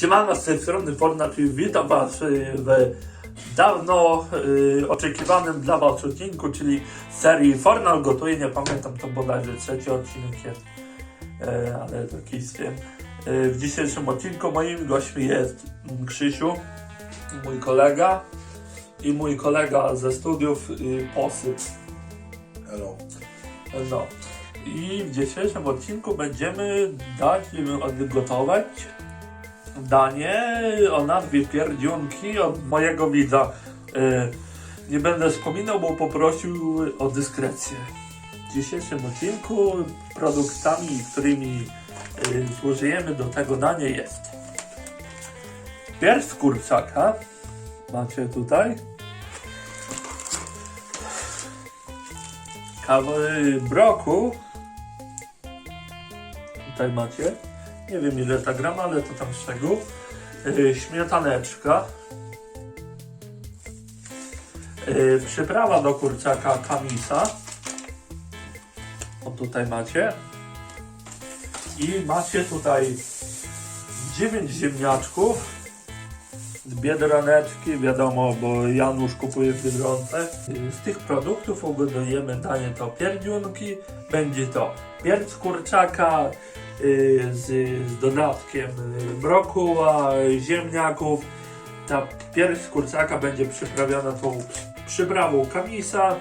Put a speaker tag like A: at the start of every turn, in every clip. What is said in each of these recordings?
A: Siemano, z tej strony Fortnite witam Was y, w dawno y, oczekiwanym dla Was odcinku, czyli serii Fortnite gotuje, nie pamiętam, to bodajże trzeci odcinek jest, e, ale taki z tym. Y, w dzisiejszym odcinku moim gośćmi jest Krzysiu, mój kolega i mój kolega ze studiów y, Posyp.
B: Hello.
A: No. I w dzisiejszym odcinku będziemy dać, gotować danie o nazwie pierdzionki od mojego widza. Y, nie będę wspominał, bo poprosił o dyskrecję. W dzisiejszym odcinku produktami, którymi użyjemy do tego dania jest pierś z kurczaka. Macie tutaj. Kawy broku. Tutaj macie. Nie wiem ile ta gram, ale to tam szczegół. Yy, śmietaneczka. Yy, przyprawa do kurczaka kamisa. O tutaj macie. I macie tutaj 9 ziemniaczków. Biedroneczki, wiadomo, bo Janusz kupuje Biedronce. Z tych produktów ugotujemy danie to pierdziunki, będzie to pierś z kurczaka z, z dodatkiem y, brokuła, ziemniaków. Ta pierś kurczaka będzie przyprawiona tą przyprawą kamisa.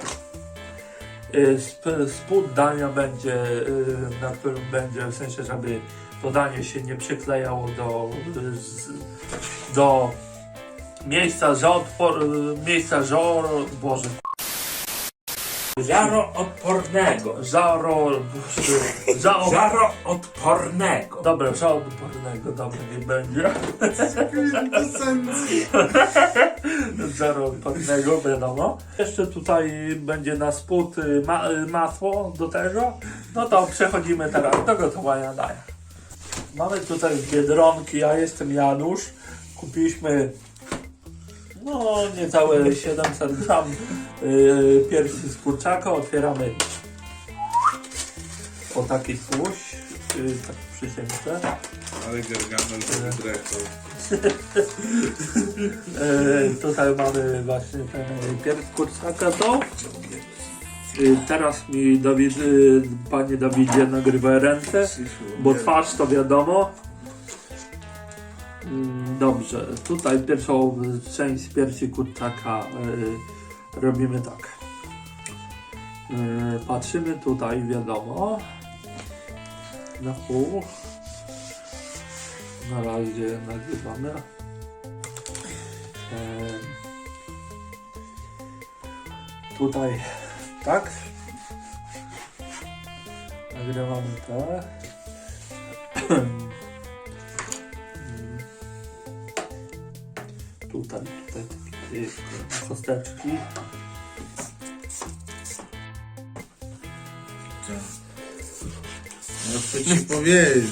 A: Y, Sp- spód dania będzie, y, na którym będzie, w sensie, żeby to danie się nie przyklejało do, do miejsca żoodpor, miejsca żor, boże,
C: Żaroodpornego.
A: żaro, żao,
C: Żaroodpornego.
A: dobra, żaodpornego, dobra, nie będzie, żaroodpornego, wiadomo. Jeszcze tutaj będzie na spód y, ma, y, masło do tego, no to przechodzimy teraz do gotowania dania. Mamy tutaj biedronki, ja jestem Janusz, kupiliśmy no niecałe 700 gram yy, piersi z kurczaka, otwieramy o taki puś, yy, tak przysięgę.
B: Ale Gargamel to dyrektor.
A: Yy, tutaj mamy właśnie ten pierś z kurczaka to. Yy, teraz mi Dawid, yy, panie Dawidzie nagrywa ręce, bo twarz to wiadomo. Dobrze, tutaj pierwszą część piersi kurczaka y, robimy tak. Y, patrzymy tutaj, wiadomo, na pół. Na razie nagrywamy. Em, tutaj tak. Nagrywamy tak. Tutaj, y, kosteczki.
B: No chcę ci powiedzieć.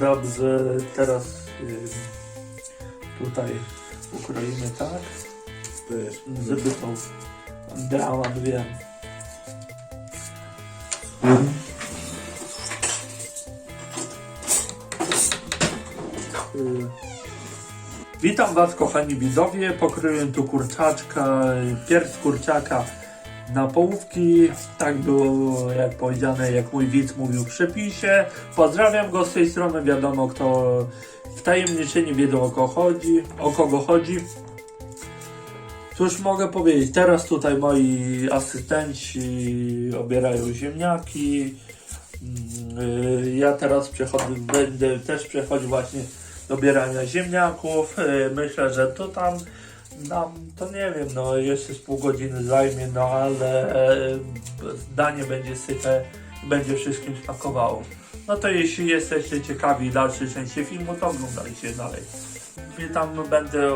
A: Dobrze, teraz y, tutaj ukroimy tak, żeby to brała dwie. Witam Was kochani widzowie, pokryję tu kurczaczka, pierś kurczaka na połówki, tak było jak powiedziane, jak mój widz mówił w przepisie. Pozdrawiam go z tej strony, wiadomo kto wtajemniczeni wiedzą o kogo chodzi, o kogo chodzi. Cóż mogę powiedzieć, teraz tutaj moi asystenci obierają ziemniaki. Mm, y, Ja teraz przechodzę, będę też przechodził właśnie do obierania ziemniaków. Y, Myślę, że to tam nam, to nie wiem, no jeszcze z pół godziny zajmie, no ale e, danie będzie syte, będzie wszystkim smakowało. No to jeśli jesteście ciekawi dalszej części filmu, to oglądajcie dalej. I tam będę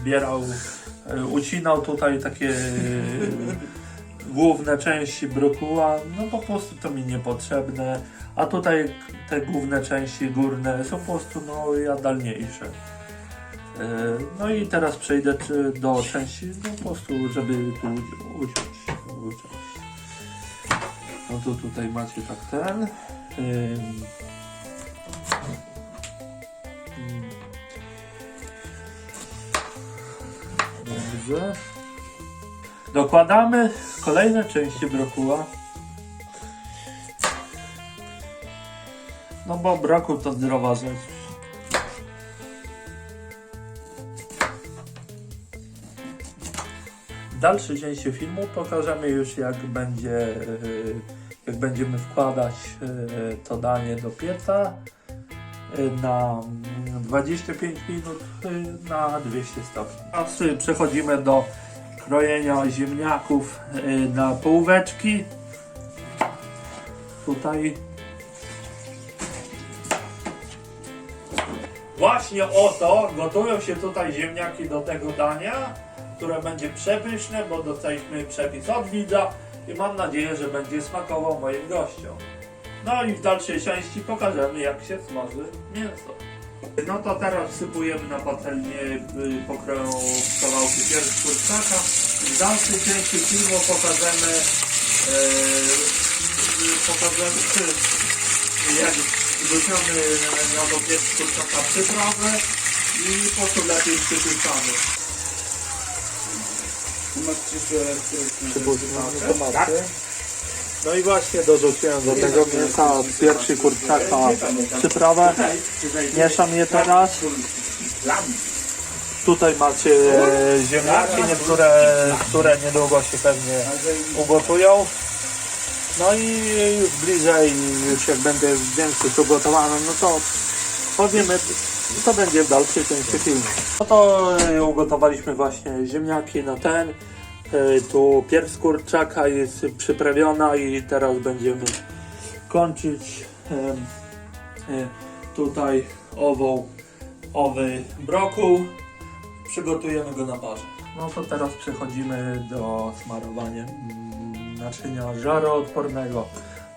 A: zbierał, e, ucinał tutaj takie e, główne części brokuła, no po prostu to mi niepotrzebne, a tutaj te główne części górne są po prostu no jadalniejsze. No i teraz przejdę do części, no po prostu, żeby tu usiąść. No to tutaj macie tak ten. Ym. Mm. Dobrze. Dokładamy kolejne części brokuła. No bo brokuł to zdrowa rzecz. W dalszej części filmu pokażemy już jak będzie yy, jak będziemy wkładać yy, to danie do pieca yy, na mm, 25 minut na 200 stopni. Teraz przechodzimy do krojenia ziemniaków yy, na połóweczki. Tutaj Właśnie o to gotują się tutaj ziemniaki do tego dania, które będzie przepyszne, bo dostaliśmy przepis od widza i mam nadzieję, że będzie smakował moim gościom. No i w dalszej części pokażemy jak się smaży mięso. No to teraz wsypujemy na patelnię y, pokroją kawałki pierś kurczaka. W dalszej części filmu pokażemy yy, pokażemy jak wrzucamy na to pierś kurczaka przyprawę i po prostu lepiej przypuszczamy.
B: tomaty.
A: No i właśnie dorzuciłem do tego mięsa pierwszy kurczaka przyprawę. Mieszam je teraz. Tutaj macie ziemniaki, niektóre, które niedługo się pewnie ugotują. No i bliżej, już jak będzie więcej przygotowane, no to powiemy, co będzie w dalszej części filmu. No to e, ugotowaliśmy właśnie ziemniaki na ten. E, Tu pierś z kurczaka jest przyprawiona i teraz będziemy kończyć em, e, tutaj ową, owy brokuł. Przygotujemy go na parze. No to teraz przechodzimy do smarowania mm, naczynia żaroodpornego.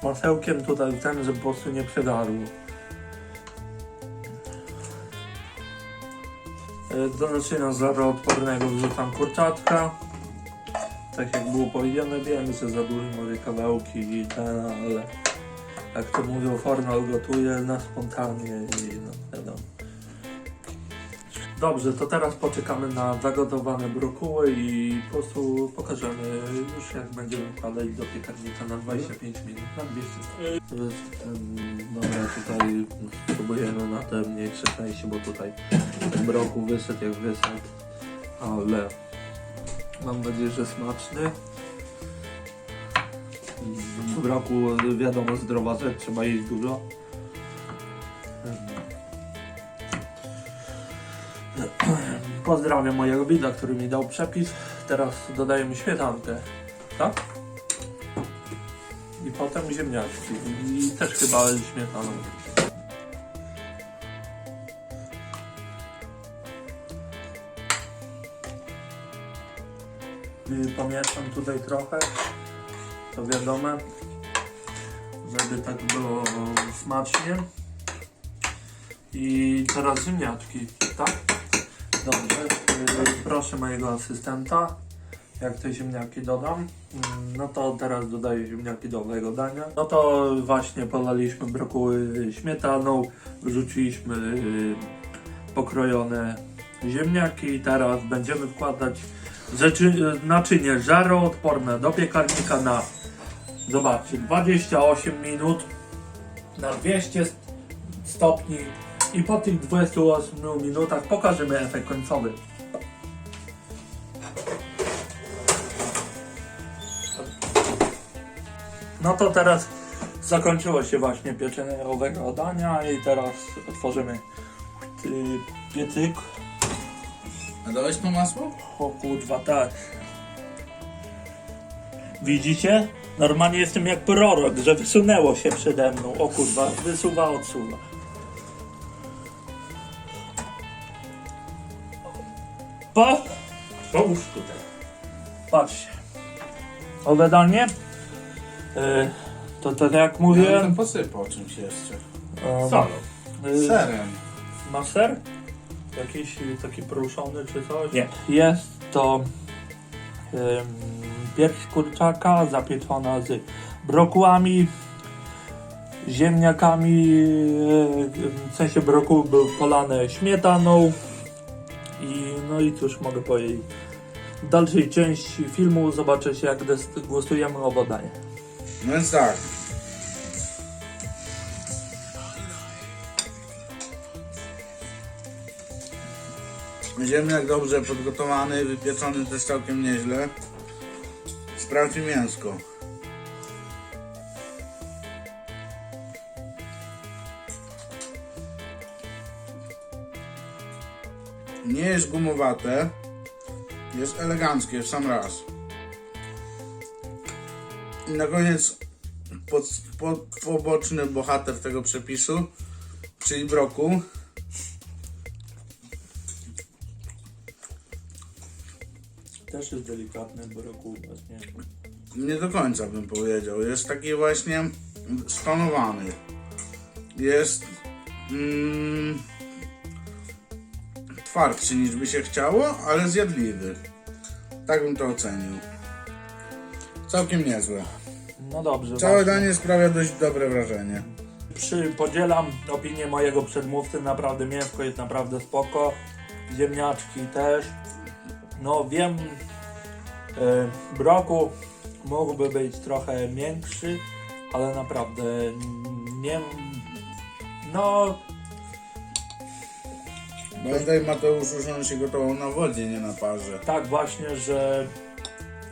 A: Masełkiem tutaj ten, żeby po prostu nie przegarł. E, Do naczynia żaroodpornego wrzucam kurczaczka. Tak jak było powiedziane, wiem, że za duże może kawałki i ten, ale jak to mówią, Fornal gotuje na spontanie i no wiadomo. Dobrze, to teraz poczekamy na zagotowane brokuły i po prostu pokażemy już jak będziemy wkładać do piekarnika na 25 minut, na 200 stopni. Dobra, tutaj spróbujemy na te mniejsze części, bo tutaj ten brokuł wyszedł jak wyszedł, ale mam nadzieję, że smaczny. W roku wiadomo zdrowa rzecz, trzeba jeść dużo. Pozdrawiam mojego widza, który mi dał przepis. Teraz dodajemy śmietankę, tak? I potem ziemniaczki. I też chyba śmietaną. Pomieszam tutaj trochę, to wiadomo, żeby tak było smacznie. I teraz ziemniaczki, tak? Dobrze, y, proszę mojego asystenta, jak te ziemniaki dodam. Mm, No to teraz dodaję ziemniaki do owego dania. No to właśnie polaliśmy brokuły śmietaną, wrzuciliśmy y, pokrojone ziemniaki i teraz będziemy wkładać rzeczy, y, naczynie żaroodporne do piekarnika na zobaczcie 28 minut na 200 stopni i po tych 28 minutach pokażemy efekt końcowy. No to teraz zakończyło się właśnie pieczenie owego dania i teraz otworzymy piecyk.
B: A dałeś to masło?
A: O kurwa, tak. Widzicie? Normalnie jestem jak prorok, że wysunęło się przede mną. O kurwa, wysuwa, odsuwa. Pa!
C: Połóż tutaj.
A: Patrzcie. Owe danie. Y, to tak jak
B: Ja
A: mówiłem.
B: bym posypał czymś jeszcze.
A: um,
C: Solą.
A: y,
B: Serem.
A: Masz ser? Jakiś taki pruszony czy coś?
C: Nie.
A: Jest to ym, pierś kurczaka zapieczona z brokułami, ziemniakami, yy, w sensie brokuły były polane śmietaną i no i cóż mogę powiedzieć. W dalszej części filmu zobaczycie jak des- głosujemy o wodanie.
B: No więc tak. Ziemniak dobrze podgotowany, wypieczony też całkiem nieźle. Sprawdźmy mięsko. Nie jest gumowate, jest eleganckie w sam raz. I na koniec pod, pod, poboczny bohater tego przepisu, czyli broku.
A: Też jest delikatny brokuł właśnie.
B: Nie do końca bym powiedział. Jest taki właśnie stonowany. Jest mm, twardszy niż by się chciało, ale zjadliwy. Tak bym to ocenił. Całkiem niezłe.
A: No dobrze.
B: Całe
A: właśnie.
B: danie sprawia dość dobre wrażenie.
A: Przy, podzielam opinię mojego przedmówcy, naprawdę mięsko jest naprawdę spoko, ziemniaczki też. No wiem, e, broku mógłby być trochę miększy, ale naprawdę nie, no
B: Pamiętaj Mateuszu, że on się gotował na wodzie, nie na parze.
A: tak właśnie, że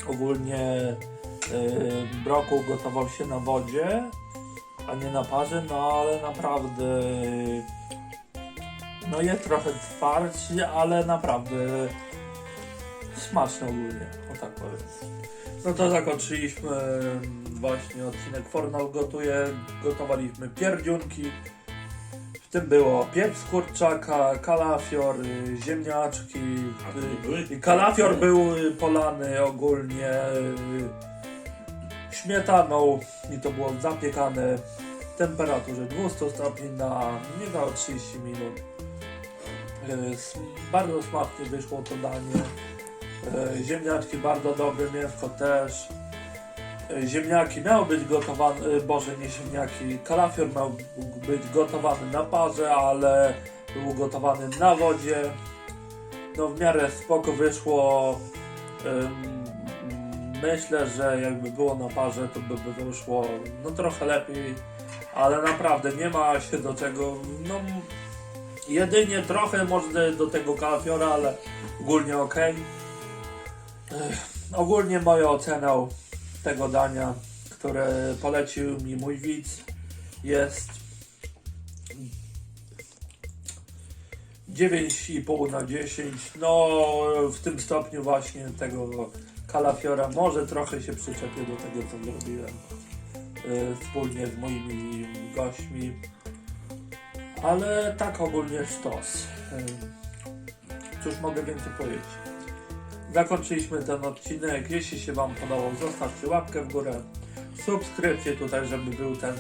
A: ogólnie e, brokuł gotował się na wodzie, a nie na parze, no ale naprawdę no jest trochę twardszy, ale naprawdę smaczny ogólnie, o tak powiem. No to zakończyliśmy właśnie odcinek Fornal gotuje, gotowaliśmy pierdziunki. W tym było pieprz kurczaka, kalafior, y, ziemniaczki. Y, I kalafior był y, polany ogólnie śmietaną i to było zapiekane w temperaturze 200 stopni na niecałe 30 minut. Bardzo smacznie wyszło to danie. Y, Ziemniaczki bardzo dobre, mięsko też. Y, Ziemniaki miały być gotowane, y, boże nie ziemniaki, kalafior miał być gotowany na parze, ale był gotowany na wodzie. No w miarę spoko wyszło. Myślę, że jakby było na parze, to by, by wyszło no trochę lepiej, ale naprawdę nie ma się do czego. No, jedynie trochę może do tego kalafiora, ale ogólnie ok. Ogólnie moja ocena tego dania, które polecił mi mój widz, jest 9,5 na 10. No, w tym stopniu właśnie tego kalafiora może trochę się przyczepię do tego, co zrobiłem y, wspólnie z moimi gośćmi. Ale tak ogólnie sztos. Y, cóż mogę więcej powiedzieć? Zakończyliśmy ten odcinek. Jeśli się Wam podobał, zostawcie łapkę w górę. Subskrypcję tutaj, żeby był ten.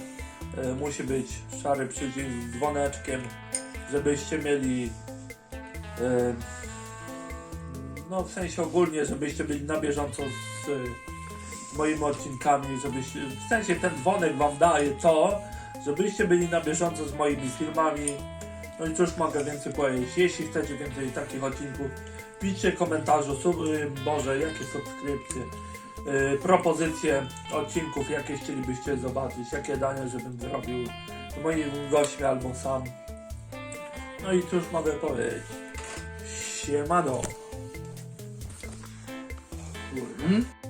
A: y, musi być szary przycisk z dzwoneczkiem, żebyście mieli. y, no w sensie ogólnie, żebyście byli na bieżąco z, z moimi odcinkami, żebyście. W sensie ten dzwonek Wam daje to, żebyście byli na bieżąco z moimi filmami. No i cóż mogę więcej powiedzieć. Jeśli chcecie więcej takich odcinków, piszcie komentarzu, sub, y, może jakie subskrypcje, y, propozycje odcinków, jakie chcielibyście zobaczyć, jakie dania, żebym zrobił moim gośćmi albo sam. No i cóż mogę powiedzieć. Siemano.
B: Hmm?